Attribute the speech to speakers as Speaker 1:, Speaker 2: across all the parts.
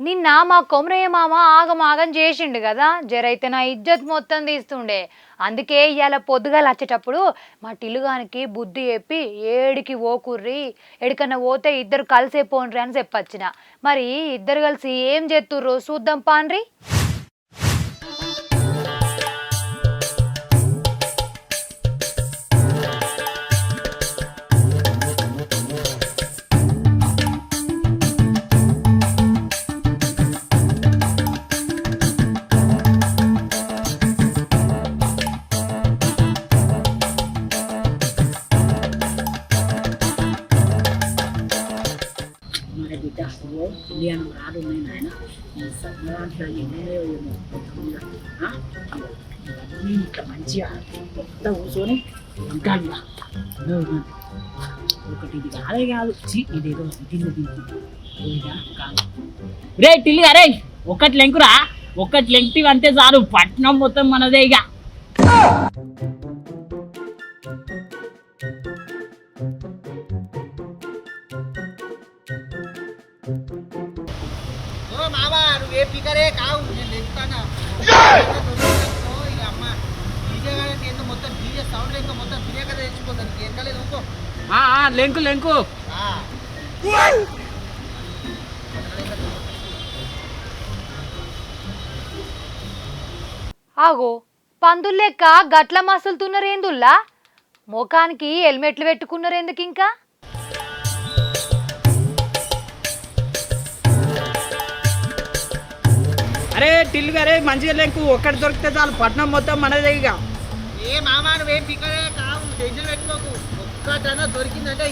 Speaker 1: నిన్న మా కొమరయ్య మామ ఆగమాగం చేసిండు కదా జరైతే నా ఇజ్జత్ మొత్తం తీస్తుండే. అందుకే ఇవాళ పొద్దుగాల వచ్చేటప్పుడు మా టిల్లుగానికి బుద్ధి చెప్పి ఏడికి ఓకుర్రి ఎడికన్నా పోతే ఇద్దరు కలిసే పోన్రి అని చెప్పొచ్చిన. మరి ఇద్దరు కలిసి ఏం చేస్తుర్రు చూద్దాం పాన్రి
Speaker 2: బిడ్డ అసలు కళ్యాణం నేను ఆయన ఈ సంవత్సరం ఎన్నో ఏమో ఇవన్నీ ఇట్లా మంచిగా కొత్త కూర్చొని ఉంటాను ఒకటి ఇది కాదే కాదు ఇదేదో తిండి తింది కాదు రే టిల్లి అరే ఒకటి లెంకురా ఒకటి లెంక్టివ్ అంటే చాలు పట్నం మొత్తం మనదే ఇక
Speaker 3: కావు నేను చెప్తానా అమ్మ డీజే కానీ ఎంత మొత్తం డీజే సౌండ్ ఇంకా మొత్తం తినే కదా తెచ్చిపోతాను ఎక్కలేదు ఇంకో
Speaker 2: ఆ, ఆ, లెంకు లెంకు.
Speaker 1: ఆగో పందులు లెక్క గట్ల మసులుతున్నారేందుల్లా ముఖానికి హెల్మెట్లు పెట్టుకున్నారెందుకు ఇంకా
Speaker 2: అరే టిల్లు అరే మంచిగా లెంకు ఒక్కటి దొరికితే చాలు పట్నం మొత్తం మనదే ఇక.
Speaker 3: ఏ మామ నువ్వేం పికరే కావు టెన్షన్ పెట్టుకోకు. ఒక్కటన్నా దొరికిందంటే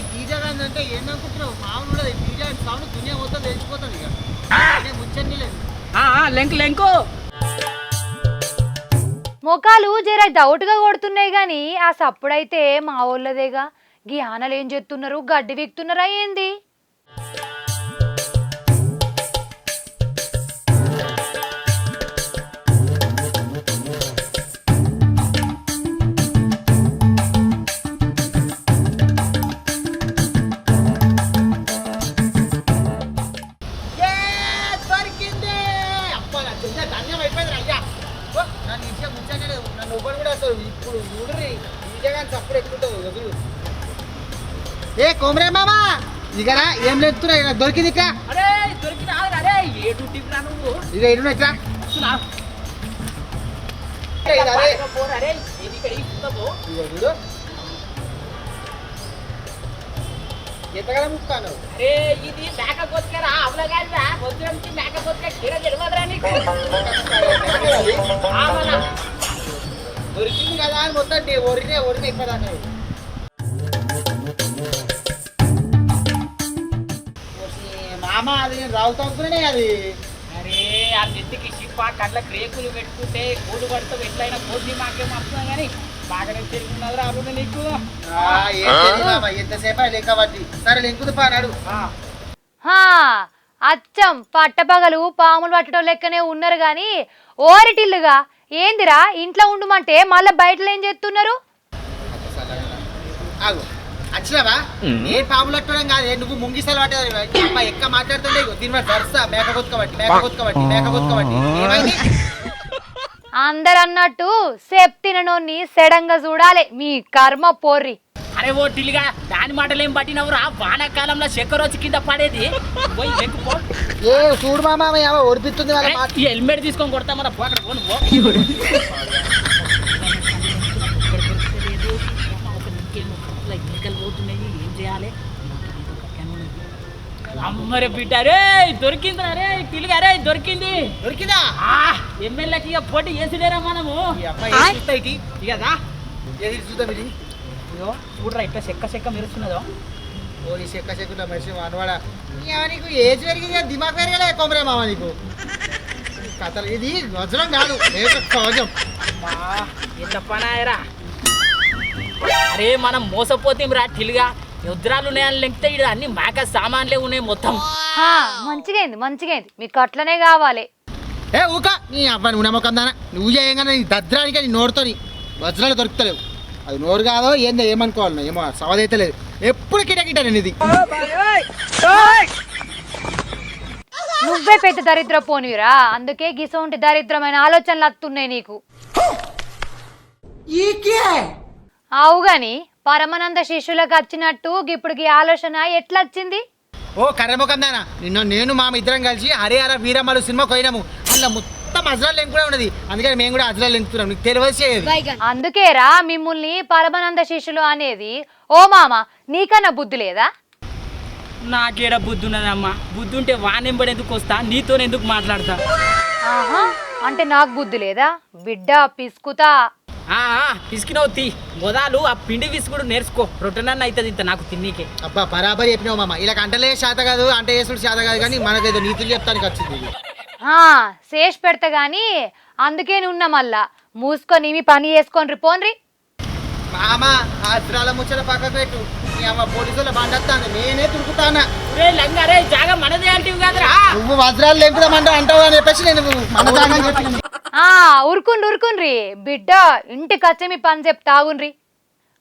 Speaker 3: కానీ అంటే ఏందనుకుంటున్నావు మామూలు ఉండదు ఈ డీజే సౌండ్ దునియా మొత్తం తెలిసిపోతుంది ఇక. నేను ముచ్చని లేదు.
Speaker 2: ఆ, ఆ, లెంకు లెంకు.
Speaker 1: ముఖాలు జర డౌట్గా కొడుతున్నాయి కానీ ఆ సప్పుడైతే మా వాళ్ళదేగా గీ ఆనలు ఏం చేస్తున్నారు గడ్డి వీక్తున్నారా ఏంది?
Speaker 3: కూడా అసలు ఇప్పుడు చూడరి. ఎక్కుంటుంది వదులు ఏ కోమరే మామా? ఇకరా ఏం లేపుతున్నా ఇక దొరికింది ఇక్కడ
Speaker 2: అరే దొరికినా అరే ఏ డ్యూటీకి రా నువ్వు.
Speaker 3: ఇది అదే.
Speaker 2: పోరా, అరే, ఇది ఇక్కడ.
Speaker 3: ఇదిగో చూడు. ఎంతకాలం ముక్తాను
Speaker 2: అరే ఇది మేక కొట్టుకరా అవలగాడిరా వద్దు నుంచి మేక కొట్టుక కిర తెలియదురా నీకు.
Speaker 3: దొరికింది కదా అని మొత్తం ఒరినే ఒరినే ఇప్పదాకా మామ అది నేను రావుతా అనుకునే అది.
Speaker 2: అరే ఆ నెత్తికి షిప్ప కళ్ళ క్రేకులు పెట్టుకుంటే కోడు పడతావు ఎట్లయినా కోడి మాకేం వస్తున్నా కానీ బాగానే నీకు.
Speaker 3: ఎంతసేపు లెక్క పట్టి సరే లెంకుదు
Speaker 1: అచ్చం పట్టపగలు పాములు పట్టడం లెక్కనే ఉన్నారు కానీ ఓరిటిల్లుగా ఏందిరా ఇంట్లో ఉండుమంటే మళ్ళీ బయటలో ఏం చేస్తున్నారు?
Speaker 3: ఆగు. వచ్చినావా? ఏ పాములు అట్టడం కాదు ఏ నువ్వు ముంగిసలు పట్టేది అమ్మ ఎక్క మాట్లాడుతుండే ఇగో దీని మీద దర్శ మేక కొట్టుకోబట్టి మేక కొట్టుకోబట్టి మేక కొట్టుకోబట్టి ఏమైంది?
Speaker 1: అందరు అన్నట్టు సెప్తిననోన్ని సెడంగా చూడాలి. మీ కర్మ పోర్రి.
Speaker 2: అరే ఓ టిల్లిగా దాని మాటలు ఏం పట్టినవురా? వానాకాలంలో చక్కెర వచ్చి కింద పడేది. పోయి
Speaker 3: ఏ చూడు మామ ఒడిపిస్తుంది
Speaker 2: ఈ హెల్మెట్ తీసుకొని కొడతా మన పోకడ పోను పో. పోతున్నాయి ఏం చేయాలి అమ్మరే బిడ్డ రే దొరికిందిరా రే పిల్లిగా రే దొరికింది.
Speaker 3: దొరికిందా?
Speaker 2: ఆ ఎమ్మెల్యేకి ఇక పోటీ చేసిలేరా మనము?
Speaker 3: ఏది చూద్దాం ఇది?
Speaker 2: ఇగో చూడరా ఇట్లా చెక్క చెక్క మెరుస్తున్నదో.
Speaker 3: ఓ ఈ చెక్క చెక్కుల మనిషి మనవాడ. నీకు ఏజ్ పెరిగింది దిమాగ్ పెరగలే కొమరే మామ నీకు. కథలు ఇది వజ్రం కాదు సహజం.
Speaker 2: అమ్మా ఎంత పనాయరా అరే మనం మోసపోతే రా టిల్గా యుద్రాలు ఉన్నాయని లెంకితే ఇక్కడ అన్ని మేక సామాన్లే ఉన్నాయి మొత్తం.
Speaker 1: హా మంచిగైంది మంచిగైంది మీకు అట్లనే కావాలి.
Speaker 3: ఏ ఊక నీ అబ్బా నువ్వు నమ్మకం దానా. నువ్వు చేయగానే నీ దద్రానికి నీ నోరుతోని వజ్రాలు దొరుకుతలేవు. అది నోరు కాదో ఏందో ఏమనుకోవాలి ఏమో సవదైతే లేదు. ఎప్పుడు కిటకిట నేను ఇది
Speaker 1: నువ్వే పెద్ద దరిద్ర పోనివిరా. అందుకే గిసోంటి దరిద్రమైన ఆలోచనలు వస్తున్నాయి నీకు. అవు గాని పరమానంద శిష్యులకు వచ్చినట్టు ఇప్పుడు ఈ ఆలోచన ఎట్లా వచ్చింది
Speaker 3: ఓ కర్రముఖం నాన్న నిన్న నేను మా ఇద్దరం కలిసి హరే హర వీరమ్మలు సినిమా పోయినాము అందులో మొత్తం అజ్రాల్ లింక్ కూడా ఉన్నది. అందుకని మేము కూడా అజ్రాల్ లింకుతున్నాం నీకు తెలియదు
Speaker 1: అందుకేరా మిమ్మల్ని పరమానంద శిష్యులు అనేది ఓ మామ నీకన్నా బుద్ధి లేదా?
Speaker 4: నాకేడ బుద్ధి ఉన్నదమ్మా బుద్ధి ఉంటే వానెంబడి ఎందుకు వస్తా? నీతో ఎందుకు మాట్లాడతా?
Speaker 1: ఆహా అంటే నాకు బుద్ధి లేదా? బిడ్డ పిసుకుతా.
Speaker 4: పిసికినవు తీ. మొదలు ఆ పిండి విసుకుడు నేర్చుకో. రొట్టెనన్న అవుతుంది ఇంత నాకు తిన్నీకే.
Speaker 3: అబ్బా బరాబర్ చెప్పినావు మామ. ఇలా అంటలే శాత కాదు అంటే వేసుడు శాత కాదు కానీ మనకేదో నీతులు చెప్తానికి వచ్చింది
Speaker 1: శేష్ పెడతా గాని అందుకే నున్న మళ్ళా. మూసుకొని మీ పని చేసుకొని పోన్రి.
Speaker 3: మామ ఆ అజ్రాల ముచ్చట పక్కకు పెట్టు. నీ అమ్మ పోలీసుల బండొస్తాను నేనే తురుకుతానా
Speaker 4: రే లంగారే జాగా మనదే అంటే కాదురా.
Speaker 3: నువ్వు వజ్రాలు లెంకుదామంటే అంటావు అని చెప్పేసి నేను మన దాకా చెప్పిన
Speaker 1: ఆ ఉరుకుండ్రి ఉరుకుండ్రి. బిడ్డ ఇంటికి వచ్చి మీ పని చెప్తాగుండ్రి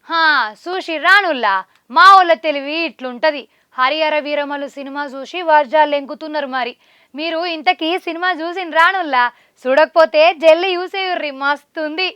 Speaker 1: హా చూసి రానుల్లా. మా వాళ్ళ తెలివి ఇట్లుంటది. హరిహర వీరమలు సినిమా చూసి వర్జాలు లెంకుతున్నారు మరి. మీరు ఇంతకీ సినిమా చూసిన రానుల్లా చూడకపోతే జల్లి యూసేయుర్రి మస్తుంది.